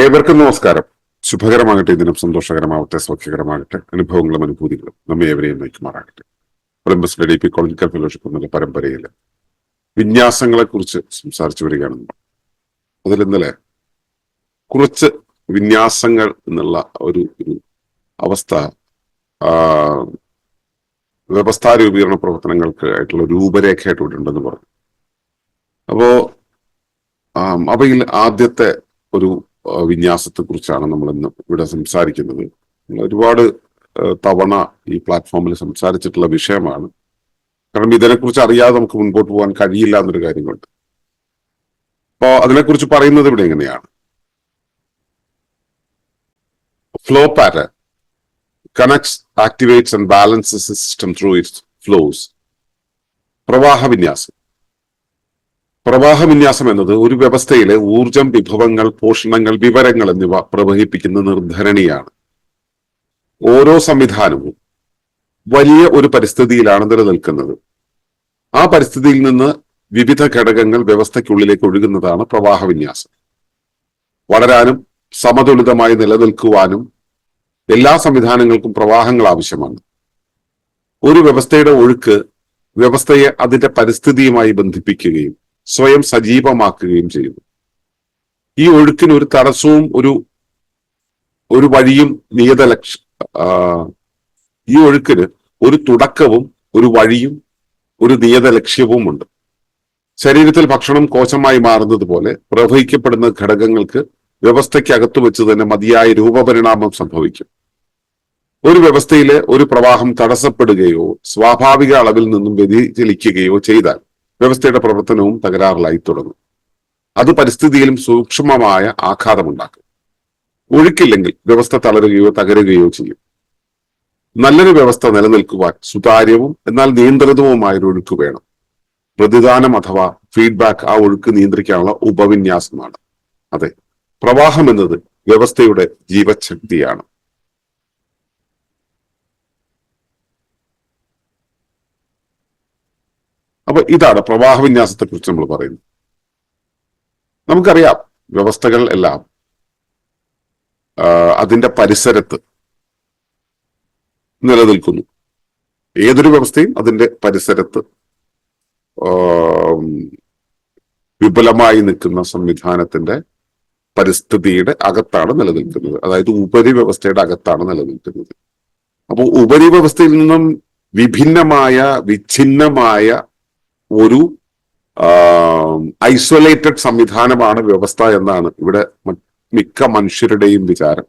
ഏവർക്കും നമസ്കാരം. ശുഭകരമാകട്ടെ ദിനം സന്തോഷകരമാവട്ടെ സൗഖ്യകരമാകട്ടെ അനുഭവങ്ങളും അനുഭൂതികളും നമ്മെ ഏവരെയും നയിക്കുമാറാകട്ടെ. ഒളിമ്പസ് ഡി പി കൊളജിക്കൽ ഫെലോഷിപ്പ് എന്നുള്ള പരമ്പരയിൽ വിന്യാസങ്ങളെ കുറിച്ച് സംസാരിച്ചു വരികയാണ്. അതിൽ ഇന്നലെ കുറച്ച് വിന്യാസങ്ങൾ എന്നുള്ള ഒരു ഒരു അവസ്ഥ വ്യവസ്ഥാ രൂപീകരണ പ്രവർത്തനങ്ങൾക്ക് ആയിട്ടുള്ള രൂപരേഖയായിട്ട് ഇവിടെ ഉണ്ടെന്ന് പറഞ്ഞു. അപ്പോ അവയിൽ ആദ്യത്തെ ഒരു വിന്യാസത്തെ കുറിച്ചാണ് നമ്മൾ ഇന്ന് ഇവിടെ സംസാരിക്കുന്നത്. ഒരുപാട് തവണ ഈ പ്ലാറ്റ്ഫോമിൽ സംസാരിച്ചിട്ടുള്ള വിഷയമാണ്. കാരണം ഇതിനെക്കുറിച്ച് അറിയാതെ നമുക്ക് മുൻപോട്ട് പോകാൻ കഴിയില്ല എന്നൊരു കാര്യമുണ്ട്. അപ്പോ അതിനെക്കുറിച്ച് പറയുന്നത് ഇവിടെ എങ്ങനെയാണ്? Flow pattern connects activates and balances system through its flows പ്രവാഹ വിന്യാസം. പ്രവാഹ വിന്യാസം എന്നത് ഒരു വ്യവസ്ഥയിലെ ഊർജം വിഭവങ്ങൾ പോഷണങ്ങൾ വിവരങ്ങൾ എന്നിവ പ്രവഹിപ്പിക്കുന്ന നിർദ്ധരണിയാണ്. ഓരോ സംവിധാനവും വലിയ ഒരു പരിസ്ഥിതിയിലാണ് നിലനിൽക്കുന്നത്. ആ പരിസ്ഥിതിയിൽ നിന്ന് വിവിധ ഘടകങ്ങൾ വ്യവസ്ഥയ്ക്കുള്ളിലേക്ക് ഒഴുകുന്നതാണ് പ്രവാഹ വിന്യാസം വളരാനും സമതുലിതമായി നിലനിൽക്കുവാനും എല്ലാ സംവിധാനങ്ങൾക്കും പ്രവാഹങ്ങൾ ആവശ്യമാണ്. ഒരു വ്യവസ്ഥയുടെ ഒഴുക്ക് വ്യവസ്ഥയെ അതിന്റെ പരിസ്ഥിതിയുമായി ബന്ധിപ്പിക്കുകയും സ്വയം സജീവമാക്കുകയും ചെയ്യുന്നു. ഈ ഒഴുക്കിന് ഒരു തടസ്സവും ഒരു ഒരു വഴിയും നിയത ലക്ഷ ഈ ഒഴുക്കിന് ഒരു തുടക്കവും ഒരു വഴിയും ഒരു നിയത ലക്ഷ്യവും ഉണ്ട് ശരീരത്തിൽ ഭക്ഷണം കോശമായി മാറുന്നത് പോലെ പ്രവഹിക്കപ്പെടുന്ന ഘടകങ്ങൾക്ക് വ്യവസ്ഥയ്ക്കകത്ത് വെച്ച് തന്നെ മതിയായ രൂപപരിണാമം സംഭവിക്കും. ഒരു വ്യവസ്ഥയിലെ ഒരു പ്രവാഹം തടസ്സപ്പെടുകയോ സ്വാഭാവിക അളവിൽ നിന്നും വ്യതിചലിക്കുകയോ ചെയ്താൽ വ്യവസ്ഥയുടെ പ്രവർത്തനവും തകരാറിലായി തുടങ്ങും. അത് പരിസ്ഥിതിയിലും സൂക്ഷ്മമായ ആഘാതമുണ്ടാക്കും. ഒഴുക്കില്ലെങ്കിൽ വ്യവസ്ഥ തളരുകയോ തകരുകയോ ചെയ്യും. നല്ലൊരു വ്യവസ്ഥ നിലനിൽക്കുവാൻ സുതാര്യവും എന്നാൽ നിയന്ത്രിതവുമായ ഒരു ഒഴുക്ക് വേണം. പ്രതിദാനം അഥവാ ഫീഡ്ബാക്ക് ആ ഒഴുക്ക് നിയന്ത്രിക്കാനുള്ള ഉപവിന്യാസമാണ്. അതെ പ്രവാഹം എന്നത് വ്യവസ്ഥയുടെ ജീവശക്തിയാണ്. അപ്പൊ ഇതാണ് പ്രവാഹ വിന്യാസത്തെ കുറിച്ച് നമ്മൾ പറയുന്നത്. നമുക്കറിയാം വ്യവസ്ഥകൾ എല്ലാം അതിന്റെ പരിസരത്ത് നിലനിൽക്കുന്നു. ഏതൊരു വ്യവസ്ഥയും അതിന്റെ പരിസരത്ത് വിപുലമായി നിൽക്കുന്ന സംവിധാനത്തിന്റെ പരിസ്ഥിതിയുടെ അകത്താണ് നിലനിൽക്കുന്നത്. അതായത് ഉപരിവ്യവസ്ഥയുടെ അകത്താണ് നിലനിൽക്കുന്നത്. അപ്പോൾ ഉപരിവ്യവസ്ഥയിൽ നിന്നും വിഭിന്നമായ വിഛിന്നമായ ഒരു ഐസൊലേറ്റഡ് സംവിധാനമാണ് വ്യവസ്ഥ എന്നാണ് ഇവിടെ മിക്ക മനുഷ്യരുടെയും വിചാരം.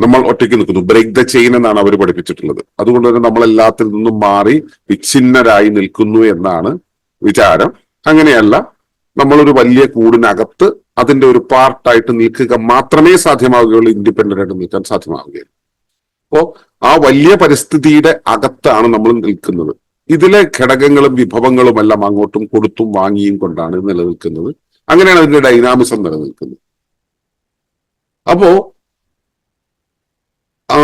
നമ്മൾ ഒറ്റയ്ക്ക് നിൽക്കുന്നു. ബ്രേക്ക് ദ ചെയിൻ എന്നാണ് അവർ പഠിപ്പിച്ചിട്ടുള്ളത്. അതുകൊണ്ട് തന്നെ നമ്മൾ എല്ലാത്തിൽ നിന്നും മാറി വിച്ഛിന്നരായി നിൽക്കുന്നു എന്നാണ് വിചാരം. അങ്ങനെയല്ല നമ്മളൊരു വലിയ കൂടിനകത്ത് അതിന്റെ ഒരു പാർട്ടായിട്ട് നിൽക്കുക മാത്രമേ സാധ്യമാവുകയുള്ളൂ ഇൻഡിപെൻഡന്റ് ആയിട്ട് നിൽക്കാൻ സാധ്യമാവുകയുള്ളൂ. അപ്പോ ആ വലിയ പരിസ്ഥിതിയുടെ അകത്താണ് നമ്മൾ നിൽക്കുന്നത്. ഇതിലെ ഘടകങ്ങളും വിഭവങ്ങളും എല്ലാം അങ്ങോട്ടും കൊടുത്തും വാങ്ങിയും കൊണ്ടാണ് നിലനിൽക്കുന്നത്. അങ്ങനെയാണ് അതിന്റെ ഡൈനാമിസം നിലനിൽക്കുന്നത്. അപ്പോ ആ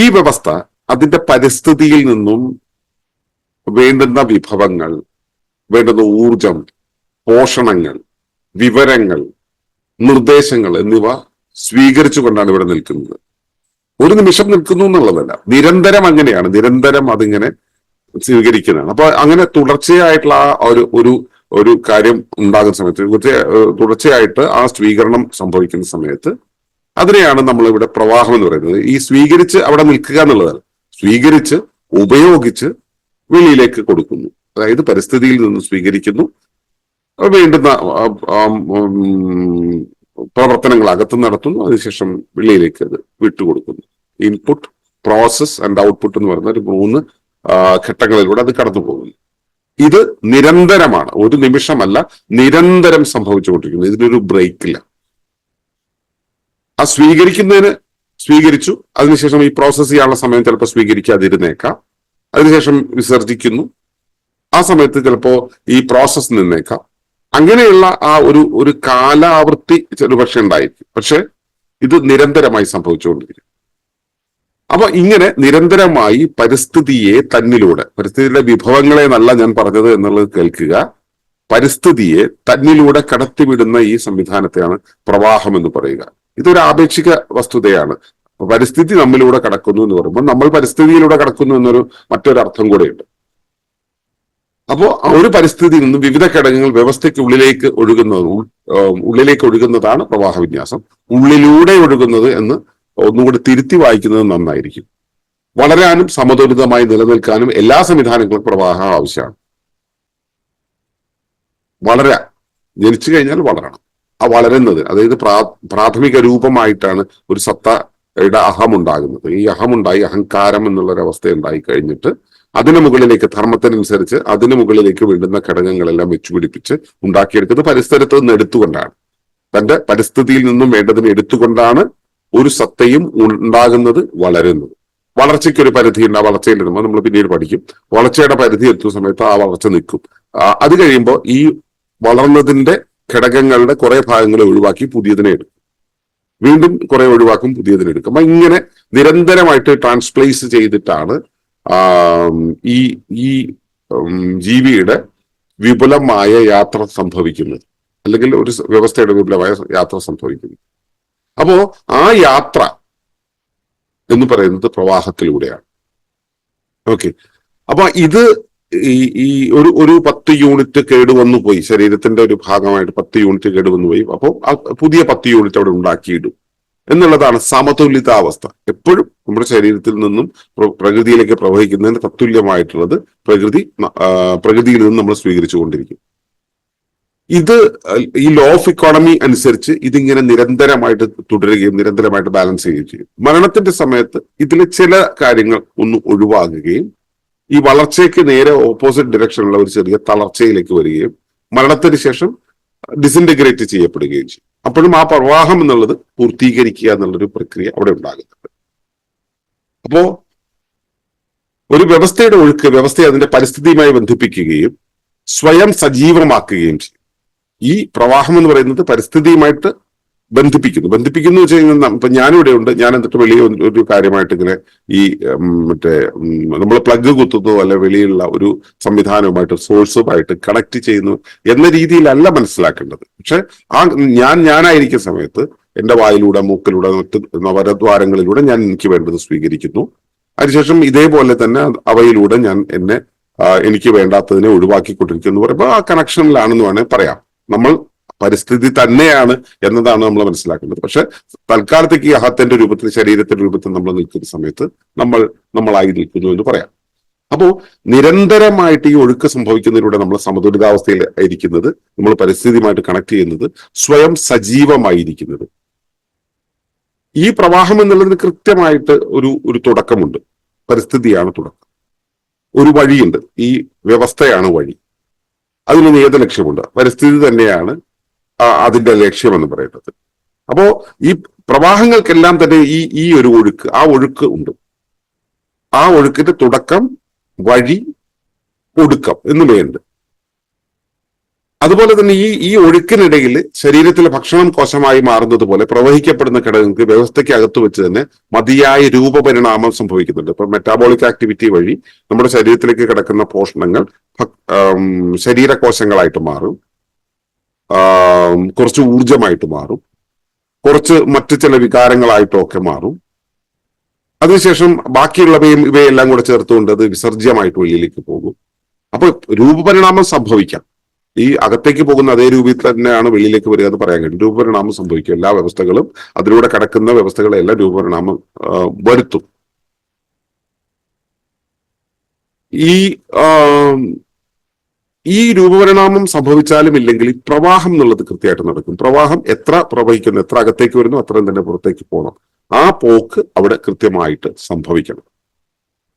ഈ വ്യവസ്ഥ അതിന്റെ പരിസ്ഥിതിയിൽ നിന്നും വേണ്ടുന്ന വിഭവങ്ങൾ വേണ്ടുന്ന ഊർജം പോഷണങ്ങൾ വിവരങ്ങൾ നിർദ്ദേശങ്ങൾ എന്നിവ സ്വീകരിച്ചു സ്വീകരിച്ചുകൊണ്ടാണ് ഇവിടെ നിൽക്കുന്നത്. ഒരു നിമിഷം നിൽക്കുന്നു എന്നുള്ളതല്ല. നിരന്തരം അങ്ങനെയാണ്. നിരന്തരം അതിങ്ങനെ സ്വീകരിക്കുന്നതാണ്. അപ്പൊ അങ്ങനെ തുടർച്ചയായിട്ടുള്ള ആ ഒരു ഒരു ഒരു കാര്യം ഉണ്ടാകുന്ന സമയത്ത് തുടർച്ചയായിട്ട് ആ സ്വീകരണം സംഭവിക്കുന്ന സമയത്ത് അതിനെയാണ് നമ്മൾ ഇവിടെ പ്രവാഹം എന്ന് പറയുന്നത്. ഈ സ്വീകരിച്ച് അവിടെ നിൽക്കുക എന്നുള്ളതല്ല. സ്വീകരിച്ച് ഉപയോഗിച്ച് വെളിയിലേക്ക് കൊടുക്കുന്നു. അതായത് പരിസ്ഥിതിയിൽ നിന്ന് സ്വീകരിക്കുന്നു. ഉം, പ്രവർത്തനങ്ങൾ അകത്ത് നടത്തുന്നു. അതിനുശേഷം വെളിയിലേക്ക് അത് വിട്ടുകൊടുക്കുന്നു. ഇൻപുട്ട് പ്രോസസ് ആൻഡ് ഔട്ട്പുട്ട് എന്ന് പറയുന്ന ഒരു മൂന്ന് ഘട്ടങ്ങളിലൂടെ അത് കടന്നു പോകുന്നു. ഇത് നിരന്തരമാണ്. ഒരു നിമിഷമല്ല നിരന്തരം സംഭവിച്ചുകൊണ്ടിരിക്കുന്നു. ഇതിനൊരു ബ്രേക്കില്ല. ആ സ്വീകരിക്കുന്നതിന് സ്വീകരിച്ചു. അതിനുശേഷം ഈ പ്രോസസ് ചെയ്യാനുള്ള സമയം ചിലപ്പോൾ സ്വീകരിക്കാതിരുന്നേക്കാം. അതിനുശേഷം വിസർജിക്കുന്നു. ആ സമയത്ത് ചിലപ്പോൾ ഈ പ്രോസസ് നിന്നേക്കാം. അങ്ങനെയുള്ള ആ ഒരു ഒരു കാലാവൃത്തി ഒരു പക്ഷെ ഉണ്ടായിരിക്കും. പക്ഷെ ഇത് നിരന്തരമായി സംഭവിച്ചുകൊണ്ടിരിക്കും അപ്പൊ ഇങ്ങനെ നിരന്തരമായി പരിസ്ഥിതിയെ തന്നിലൂടെ പരിസ്ഥിതിയുടെ വിഭവങ്ങളെ എന്നല്ല ഞാൻ പറഞ്ഞത് എന്നുള്ളത് കേൾക്കുക. പരിസ്ഥിതിയെ തന്നിലൂടെ കടത്തിവിടുന്ന ഈ സംവിധാനത്തെയാണ് പ്രവാഹം എന്ന് പറയുക. ഇതൊരു ആപേക്ഷിക വസ്തുതയാണ്. പരിസ്ഥിതി നമ്മിലൂടെ കടക്കുന്നു എന്ന് പറയുമ്പോൾ നമ്മൾ പരിസ്ഥിതിയിലൂടെ കടക്കുന്നു എന്നൊരു മറ്റൊരു അർത്ഥം കൂടെയുണ്ട്. അപ്പോ ആ ഒരു പരിസ്ഥിതിയിൽ നിന്ന് വിവിധ ഘടകങ്ങൾ വ്യവസ്ഥയ്ക്ക് ഉള്ളിലേക്ക് ഒഴുകുന്നത് ഉള്ളിലേക്ക് ഒഴുകുന്നതാണ് പ്രവാഹ വിന്യാസം. ഉള്ളിലൂടെ ഒഴുകുന്നത് എന്ന് ഒന്നുകൂടി തിരുത്തി വായിക്കുന്നത് നന്നായിരിക്കും. വളരാനും സമതുലിതമായി നിലനിൽക്കാനും എല്ലാ സംവിധാനങ്ങളും പ്രവാഹം ആവശ്യമാണ്. വളരാ ജനിച്ചു കഴിഞ്ഞാൽ വളരണം. ആ വളരുന്നത് അതായത് പ്രാ- പ്രാഥമിക രൂപമായിട്ടാണ് ഒരു സത്തയുടെ അഹം ഉണ്ടാകുന്നത് ഈ അഹമുണ്ടായി അഹങ്കാരം എന്നുള്ളൊരവസ്ഥ ഉണ്ടായി കഴിഞ്ഞിട്ട് അതിന് മുകളിലേക്ക് ധർമ്മത്തിനനുസരിച്ച് അതിന് മുകളിലേക്ക് വീണ്ടുന്ന ഘടകങ്ങളെല്ലാം വെച്ചുപിടിപ്പിച്ച് ഉണ്ടാക്കിയെടുക്കുന്നത് പരിസരത്ത് നിന്ന് എടുത്തുകൊണ്ടാണ്. തന്റെ പരിസ്ഥിതിയിൽ നിന്നും വേണ്ടതിന് എടുത്തുകൊണ്ടാണ് ഒരു സത്തയും ഉണ്ടാകുന്നത് വളരുന്നു. വളർച്ചയ്ക്ക് ഒരു പരിധി ഉണ്ട് ആ വളർച്ചയിലിടുമ്പോൾ നമ്മൾ പിന്നീട് പഠിക്കും. വളർച്ചയുടെ പരിധി എത്തുന്ന സമയത്ത് ആ വളർച്ച നിൽക്കും. അത് കഴിയുമ്പോൾ ഈ വളർന്നതിന്റെ ഘടകങ്ങളുടെ കുറെ ഭാഗങ്ങളെ ഒഴിവാക്കി പുതിയതിനെ എടുക്കും. വീണ്ടും കുറെ ഒഴിവാക്കും പുതിയതിനെ എടുക്കും. അപ്പൊ ഇങ്ങനെ നിരന്തരമായിട്ട് ട്രാൻസ്പ്ലേസ് ചെയ്തിട്ടാണ് ഈ ഈ ജീവിയുടെ വിപുലമായ യാത്ര സംഭവിക്കുന്നത്. അല്ലെങ്കിൽ ഒരു വ്യവസ്ഥയുടെ വിപുലമായ യാത്ര സംഭവിക്കുന്നത്. അപ്പോ ആ യാത്ര എന്ന് പറയുന്നത് പ്രവാഹത്തിലൂടെയാണ്. ഓക്കെ. അപ്പൊ ഇത് ഈ ഈ ഒരു ഒരു പത്ത് യൂണിറ്റ് കേടുവന്നു പോയി. ശരീരത്തിന്റെ ഒരു ഭാഗമായിട്ട് പത്ത് യൂണിറ്റ് കേടുവന്നു പോയി. അപ്പോൾ പുതിയ പത്ത് യൂണിറ്റ് അവിടെ ഉണ്ടാക്കിയിടും. എന്നുള്ളതാണ് സമതുലിതാവസ്ഥ. എപ്പോഴും നമ്മുടെ ശരീരത്തിൽ നിന്നും പ്ര- പ്രകൃതിയിലേക്ക് പ്രവഹിക്കുന്നതിന് തത്തുല്യമായിട്ടുള്ളത് പ്രകൃതി പ്രകൃതിയിൽ നിന്ന് നമ്മൾ സ്വീകരിച്ചുകൊണ്ടിരിക്കും. ഇത് ഈ ലോ ഓഫ് ഇക്കോണമി അനുസരിച്ച് ഇതിങ്ങനെ നിരന്തരമായിട്ട് തുടരുകയും നിരന്തരമായിട്ട് ബാലൻസ് ചെയ്യുകയും ചെയ്യും. മരണത്തിന്റെ സമയത്ത് ഇതിലെ ചില കാര്യങ്ങൾ ഒന്ന് ഒഴിവാകുകയും ഈ വളർച്ചയ്ക്ക് നേരെ ഓപ്പോസിറ്റ് ഡയറക്ഷനുള്ള ഒരു ചെറിയ തളർച്ചയിലേക്ക് വരികയും മരണത്തിന് ശേഷം ഡിസിന്റഗ്രേറ്റ് ചെയ്യപ്പെടുകയും ചെയ്യും. അപ്പോഴും ആ പ്രവാഹം എന്നുള്ളത് പൂർത്തീകരിക്കുക എന്നുള്ളൊരു പ്രക്രിയ അവിടെ ഉണ്ടാകുന്നുണ്ട്. അപ്പോ ഒരു വ്യവസ്ഥയുടെ ഒഴുക്ക് വ്യവസ്ഥയെ അതിന്റെ പരിസ്ഥിതിയുമായി ബന്ധിപ്പിക്കുകയും സ്വയം സജീവമാക്കുകയും ചെയ്യും. ഈ പ്രവാഹം എന്ന് പറയുന്നത് പരിസ്ഥിതിയുമായിട്ട് ബന്ധിപ്പിക്കുന്നു. ബന്ധിപ്പിക്കുന്നു വെച്ച് കഴിഞ്ഞാൽ ഇപ്പൊ ഞാനിവിടെ ഉണ്ട്. ഞാൻ എന്നിട്ട് വെളിയിൽ ഒരു- കാര്യമായിട്ട് ഇങ്ങനെ ഈ മറ്റേ നമ്മൾ പ്ലഗ് കുത്തുന്നതോ അല്ലെ വെളിയിലുള്ള ഒരു സംവിധാനവുമായിട്ട് സോഴ്സുമായിട്ട് കണക്ട് ചെയ്യുന്നു എന്ന രീതിയിലല്ല മനസ്സിലാക്കേണ്ടത്. പക്ഷെ ആ ഞാൻ ഞാനായിരിക്കുന്ന സമയത്ത് എന്റെ വായിലൂടെ മൂക്കിലൂടെ മറ്റ് നവരദ്വാരങ്ങളിലൂടെ ഞാൻ എനിക്ക് വേണ്ടത് സ്വീകരിക്കുന്നു. അതിനുശേഷം ഇതേപോലെ തന്നെ അവയിലൂടെ ഞാൻ എന്നെ എനിക്ക് വേണ്ടാത്തതിനെ ഒഴിവാക്കിക്കൊണ്ടിരിക്കുന്നു പറയുമ്പോൾ ആ കണക്ഷനിലാണെന്ന് വേണേൽ പറയാം. നമ്മൾ പരിസ്ഥിതി തന്നെയാണ് എന്നതാണ് നമ്മൾ മനസ്സിലാക്കേണ്ടത്. പക്ഷെ തൽക്കാലത്തേക്ക് ഈ അഹത്തിന്റെ രൂപത്തിൽ ശരീരത്തിന്റെ രൂപത്തിൽ നമ്മൾ നിൽക്കുന്ന സമയത്ത് നമ്മൾ നമ്മളായി നിൽക്കുന്നു എന്ന് പറയാം. അപ്പോ നിരന്തരമായിട്ട് ഈ ഒഴുക്ക് സംഭവിക്കുന്നതിലൂടെ നമ്മൾ സമതുലിതാവസ്ഥയിൽ ഇരിക്കുന്നത് നമ്മൾ പരിസ്ഥിതിയുമായിട്ട് കണക്ട് ചെയ്യുന്നത് സ്വയം സജീവമായിരിക്കുന്നത്. ഈ പ്രവാഹം എന്നുള്ളതിന് കൃത്യമായിട്ട് ഒരു ഒരു തുടക്കമുണ്ട്. പരിസ്ഥിതിയാണ് തുടക്കം. ഒരു വഴിയുണ്ട്. ഈ വ്യവസ്ഥയാണ് വഴി. അതിന് ഏത് ലക്ഷ്യമുണ്ട്? പരിസ്ഥിതി തന്നെയാണ് അതിന്റെ ലക്ഷ്യമെന്ന് പറയുന്നത് അപ്പോ ഈ പ്രവാഹങ്ങൾക്കെല്ലാം തന്നെ ഈ ഈ ഒരു ഒഴുക്ക് ആ ഒഴുക്ക് ഉണ്ട്. ആ ഒഴുക്കിന്റെ തുടക്കം വഴി ഒടുക്കം എന്നിവയുണ്ട് അതുപോലെ തന്നെ ഈ ഈ ഒഴുക്കിനിടയിൽ ശരീരത്തിലെ ഭക്ഷണം കോശമായി മാറുന്നത് പോലെ പ്രവഹിക്കപ്പെടുന്ന ഘടകങ്ങൾക്ക് വ്യവസ്ഥയ്ക്ക് അകത്ത് വെച്ച് തന്നെ മതിയായ രൂപപരിണാമം സംഭവിക്കുന്നുണ്ട്. ഇപ്പൊ മെറ്റാബോളിക് ആക്ടിവിറ്റി വഴി നമ്മുടെ ശരീരത്തിലേക്ക് കിടക്കുന്ന പോഷണങ്ങൾ ശരീരകോശങ്ങളായിട്ട് മാറും. കുറച്ച് ഊർജമായിട്ട് മാറും. കുറച്ച് മറ്റു ചില വികാരങ്ങളായിട്ടും ഒക്കെ മാറും. അതിനുശേഷം ബാക്കിയുള്ളവയും ഇവയെല്ലാം കൂടെ ചേർത്തുകൊണ്ട് അത് വിസർജ്യമായിട്ട് വെളിയിലേക്ക് പോകും. അപ്പൊ രൂപപരിണാമം സംഭവിക്കാം. ഈ അകത്തേക്ക് പോകുന്ന അതേ രൂപത്തിൽ തന്നെയാണ് വെളിയിലേക്ക് വരിക എന്ന് പറയാൻ കഴിയും. രൂപപരിണാമം സംഭവിക്കും. എല്ലാ വ്യവസ്ഥകളും അതിലൂടെ കടക്കുന്ന വ്യവസ്ഥകളെല്ലാം രൂപപരിണാമം വരുത്തും. ഈ ഈ രൂപപരിണാമം സംഭവിച്ചാലും ഇല്ലെങ്കിൽ ഈ പ്രവാഹം എന്നുള്ളത് കൃത്യമായിട്ട് നടക്കും. പ്രവാഹം എത്ര പ്രവഹിക്കുന്നു എത്ര അകത്തേക്ക് വരുന്നു അത്രയും തന്നെ പുറത്തേക്ക് പോകണം. ആ പോക്ക് അവിടെ കൃത്യമായിട്ട് സംഭവിക്കണം.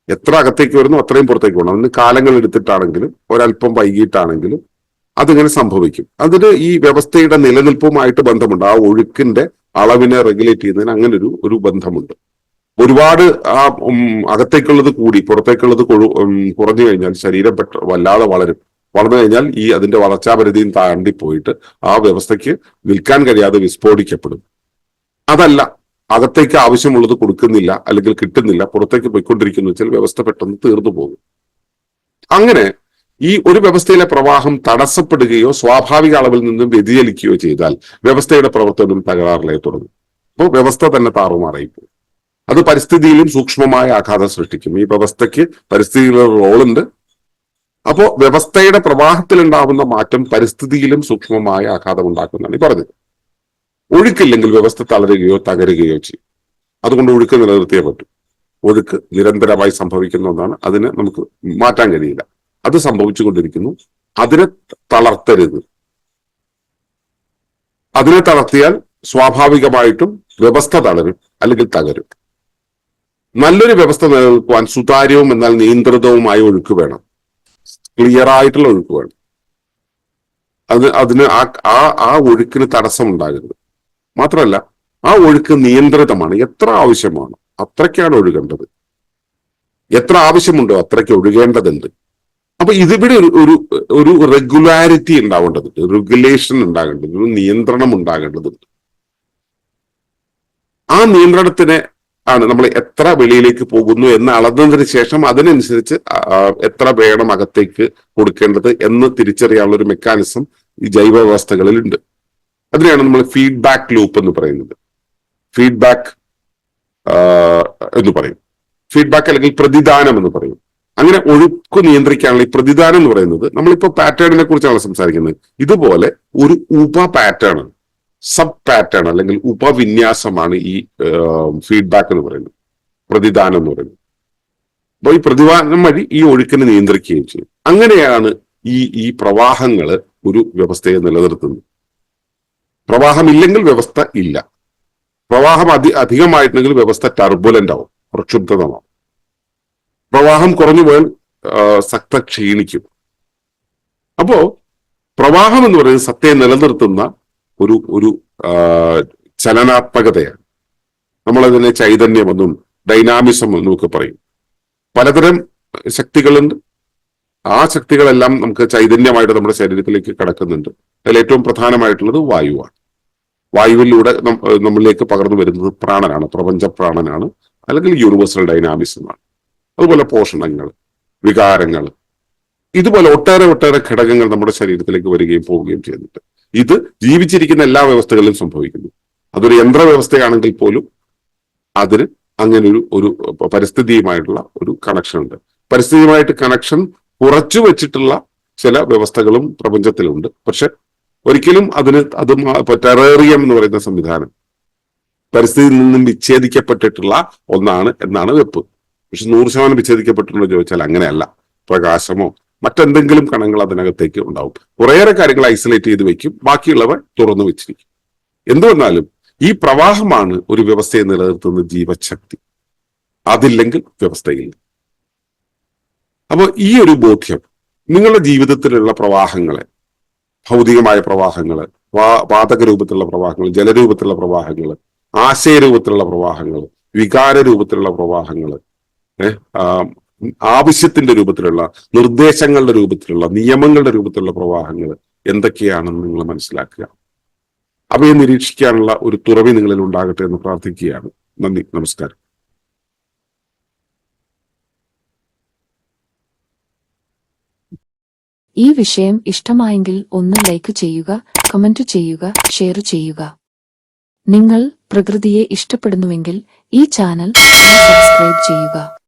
എത്ര അകത്തേക്ക് വരുന്നു അത്രയും പുറത്തേക്ക് പോകണം. അതിന് കാലങ്ങൾ എടുത്തിട്ടാണെങ്കിലും ഒരല്പം വൈകിട്ടാണെങ്കിലും അതിങ്ങനെ സംഭവിക്കും. അതിന് ഈ വ്യവസ്ഥയുടെ നിലനിൽപ്പുമായിട്ട് ബന്ധമുണ്ട്. ആ ഒഴുക്കിന്റെ അളവിനെ റെഗുലേറ്റ് ചെയ്യുന്നതിന് അങ്ങനെ ഒരു ഒരു ബന്ധമുണ്ട്. ഒരുപാട് ആ അകത്തേക്കുള്ളത് കൂടി പുറത്തേക്കുള്ളത് കുറഞ്ഞു കഴിഞ്ഞാൽ ശരീരം പെട്ട വല്ലാതെ വളരും. വളർന്നു കഴിഞ്ഞാൽ ഈ അതിന്റെ വളർച്ചാപരിധിയും താണ്ടി പോയിട്ട് ആ വ്യവസ്ഥയ്ക്ക് നിൽക്കാൻ കഴിയാതെ വിസ്ഫോടിക്കപ്പെടും. അതല്ല അകത്തേക്ക് ആവശ്യമുള്ളത് കൊടുക്കുന്നില്ല അല്ലെങ്കിൽ കിട്ടുന്നില്ല പുറത്തേക്ക് പോയിക്കൊണ്ടിരിക്കുന്നു വെച്ചാൽ വ്യവസ്ഥ പെട്ടെന്ന് തീർന്നു പോകും. അങ്ങനെ ഈ ഒരു വ്യവസ്ഥയിലെ പ്രവാഹം തടസ്സപ്പെടുകയോ സ്വാഭാവിക അളവിൽ നിന്നും വ്യതിചലിക്കുകയോ ചെയ്താൽ വ്യവസ്ഥയുടെ പ്രവർത്തനം തകരാറിലായി തുടങ്ങും. അപ്പോൾ വ്യവസ്ഥ തന്നെ താറുമാറായി പോകും അത് പരിസ്ഥിതിയിലും സൂക്ഷ്മമായ ആഘാതം സൃഷ്ടിക്കും. ഈ വ്യവസ്ഥയ്ക്ക് പരിസ്ഥിതിയിലുള്ള റോളുണ്ട്. അപ്പോ വ്യവസ്ഥയുടെ പ്രവാഹത്തിൽ ഉണ്ടാകുന്ന മാറ്റം പരിസ്ഥിതിയിലും സൂക്ഷ്മമായ ആഘാതം ഉണ്ടാക്കുന്നതാണ് ഈ പറഞ്ഞത്. ഒഴുക്കില്ലെങ്കിൽ വ്യവസ്ഥ തളരുകയോ തകരുകയോ ചെയ്യും. അതുകൊണ്ട് ഒഴുക്ക് നിലനിർത്തിയേ പറ്റും. ഒഴുക്ക് നിരന്തരമായി സംഭവിക്കുന്ന ഒന്നാണ്. അതിന് നമുക്ക് മാറ്റാൻ കഴിയില്ല. അത് സംഭവിച്ചുകൊണ്ടിരിക്കുന്നു. അതിനെ തളർത്തരുത്. അതിനെ തളർത്തിയാൽ സ്വാഭാവികമായിട്ടും വ്യവസ്ഥ തളരും അല്ലെങ്കിൽ തകരും. നല്ലൊരു വ്യവസ്ഥ നിലനിൽക്കുവാൻ സുതാര്യവും എന്നാൽ നിയന്ത്രിതവുമായ ഒഴുക്ക് വേണം. ക്ലിയർ ആയിട്ടുള്ള ഒഴുക്ക് വേണം. അത് അതിന് ആ ആ ആ ഒഴുക്കിന് തടസ്സം ഉണ്ടാകരുത് മാത്രമല്ല ആ ഒഴുക്ക് നിയന്ത്രിതമാണ്. എത്ര ആവശ്യമാണ് അത്രയ്ക്കാണ് ഒഴുകേണ്ടത്. എത്ര ആവശ്യമുണ്ടോ അത്രയ്ക്ക് ഒഴുകേണ്ടതുണ്ട്. അപ്പൊ ഇതിവിടെ ഒരു ഒരു ഒരു റെഗുലാരിറ്റി ഉണ്ടാവേണ്ടതുണ്ട്. റെഗുലേഷൻ ഉണ്ടാകേണ്ടത് ഒരു നിയന്ത്രണം ഉണ്ടാകേണ്ടതുണ്ട്. ആ നിയന്ത്രണത്തിനെ ആണ് നമ്മൾ എത്ര വെളിയിലേക്ക് പോകുന്നു എന്ന് അളന്നതിന് ശേഷം അതിനനുസരിച്ച് എത്ര വേണം അകത്തേക്ക് കൊടുക്കേണ്ടത് എന്ന് തിരിച്ചറിയാനുള്ള ഒരു മെക്കാനിസം ഈ ജൈവ വ്യവസ്ഥകളിൽ ഉണ്ട് അതിനെയാണ് നമ്മൾ ഫീഡ്ബാക്ക് ലൂപ്പ് എന്ന് പറയുന്നത്. ഫീഡ്ബാക്ക് എന്ന് പറയും. ഫീഡ്ബാക്ക് അല്ലെങ്കിൽ പ്രതിദാനം എന്ന് പറയും. അങ്ങനെ ഒഴുക്ക് നിയന്ത്രിക്കാനുള്ള ഈ പ്രതിദാനം എന്ന് പറയുന്നത് നമ്മളിപ്പോ പാറ്റേണിനെ കുറിച്ചാണ് സംസാരിക്കുന്നത്. ഇതുപോലെ ഒരു ഉപ പാറ്റേൺ സബ് പാറ്റേൺ അല്ലെങ്കിൽ ഉപവിന്യാസമാണ് ഈ ഫീഡ്ബാക്ക് എന്ന് പറയുന്നത്. പ്രതിദാനം എന്ന് പറയുന്നത്. അപ്പൊ ഈ പ്രതിദാനം വഴി ഈ ഒഴുക്കിനെ നിയന്ത്രിക്കുകയും ചെയ്യും. അങ്ങനെയാണ് ഈ ഈ പ്രവാഹങ്ങൾ ഒരു വ്യവസ്ഥയെ നിലനിർത്തുന്നത്. പ്രവാഹമില്ലെങ്കിൽ വ്യവസ്ഥ ഇല്ല. പ്രവാഹം അധി അധികമായിട്ടുണ്ടെങ്കിൽ വ്യവസ്ഥ ടർബുലന്റ് ആവും പ്രക്ഷുബ്ധമാവും പ്രവാഹം കുറഞ്ഞു പോയാൽ സക്ത ക്ഷീണിക്കും. അപ്പോ പ്രവാഹം എന്ന് പറയുന്നത് സത്തയെ നിലനിർത്തുന്ന ഒരു ഒരു ചലനാത്മകതയാണ്. നമ്മളതിനെ ചൈതന്യമെന്നും ഡൈനാമിസം എന്നും ഒക്കെ പറയും. പലതരം ശക്തികളുണ്ട്. ആ ശക്തികളെല്ലാം നമുക്ക് ചൈതന്യമായിട്ട് നമ്മുടെ ശരീരത്തിലേക്ക് കടക്കുന്നുണ്ട്. അതിൽ ഏറ്റവും പ്രധാനമായിട്ടുള്ളത് വായുവാണ്. വായുവിലൂടെ നമ്മളിലേക്ക് പകർന്നു വരുന്നത് പ്രാണനാണ് പ്രപഞ്ച പ്രാണനാണ് അല്ലെങ്കിൽ യൂണിവേഴ്സൽ ഡൈനാമിസമാണ് അതുപോലെ പോഷണങ്ങൾ വികാരങ്ങൾ ഇതുപോലെ ഒട്ടേറെ ഒട്ടേറെ ഘടകങ്ങൾ നമ്മുടെ ശരീരത്തിലേക്ക് വരികയും പോവുകയും ചെയ്യുന്നുണ്ട്. ഇത് ജീവിച്ചിരിക്കുന്ന എല്ലാ വ്യവസ്ഥകളിലും സംഭവിക്കുന്നു. അതൊരു യന്ത്രവ്യവസ്ഥയാണെങ്കിൽ പോലും അതിന് അങ്ങനെ ഒരു ഒരു പരിസ്ഥിതിയുമായിട്ടുള്ള ഒരു കണക്ഷൻ ഉണ്ട്. പരിസ്ഥിതിയുമായിട്ട് കണക്ഷൻ കുറച്ചു വെച്ചിട്ടുള്ള ചില വ്യവസ്ഥകളും പ്രപഞ്ചത്തിലുണ്ട്. പക്ഷെ ഒരിക്കലും അതിന് അത് ടെററിയം എന്ന് പറയുന്ന സംവിധാനം പരിസ്ഥിതിയിൽ നിന്നും വിച്ഛേദിക്കപ്പെട്ടിട്ടുള്ള ഒന്നാണ് എന്നാണ് വെപ്പ്. പക്ഷെ നൂറ് ശതമാനം വിച്ഛേദിക്കപ്പെട്ടിട്ടുണ്ടോ എന്ന് ചോദിച്ചാൽ അങ്ങനെയല്ല. പ്രകാശമോ മറ്റെന്തെങ്കിലും കണങ്ങൾ അതിനകത്തേക്ക് ഉണ്ടാവും. കുറേയേറെ കാര്യങ്ങൾ ഐസൊലേറ്റ് ചെയ്ത് വെക്കും. ബാക്കിയുള്ളവ തുറന്നു വെച്ചിരിക്കും. എന്തുവന്നാലും ഈ പ്രവാഹമാണ് ഒരു വ്യവസ്ഥയെ നിലനിർത്തുന്ന ജീവശക്തി. അതില്ലെങ്കിൽ വ്യവസ്ഥയില്ല. അപ്പോൾ ഈ ഒരു ബോധ്യം നിങ്ങളുടെ ജീവിതത്തിലുള്ള പ്രവാഹങ്ങളെ ഭൗതികമായ പ്രവാഹങ്ങൾ വാ- വാതക രൂപത്തിലുള്ള പ്രവാഹങ്ങൾ ജലരൂപത്തിലുള്ള പ്രവാഹങ്ങൾ ആശയരൂപത്തിലുള്ള പ്രവാഹങ്ങൾ വികാര രൂപത്തിലുള്ള പ്രവാഹങ്ങൾ ആവശ്യത്തിന്റെ രൂപത്തിലുള്ള നിർദ്ദേശങ്ങളുടെ രൂപത്തിലുള്ള നിയമങ്ങളുടെ രൂപത്തിലുള്ള പ്രവാഹങ്ങൾ എന്തൊക്കെയാണെന്ന് നിങ്ങൾ മനസ്സിലാക്കുക. അവയെ നിരീക്ഷിക്കാനുള്ള ഒരു തുറവി നിങ്ങളിൽ ഉണ്ടാകട്ടെ എന്ന് പ്രാർത്ഥിക്കുകയാണ്. നന്ദി നമസ്കാരം. ഈ വിഷയം ഇഷ്ടമായെങ്കിൽ ഒന്ന് ലൈക്ക് ചെയ്യുക കമന്റ് ചെയ്യുക ഷെയർ ചെയ്യുക. നിങ്ങൾ പ്രകൃതിയെ ഇഷ്ടപ്പെടുന്നുവെങ്കിൽ ഈ ചാനൽ സബ്സ്ക്രൈബ് ചെയ്യുക.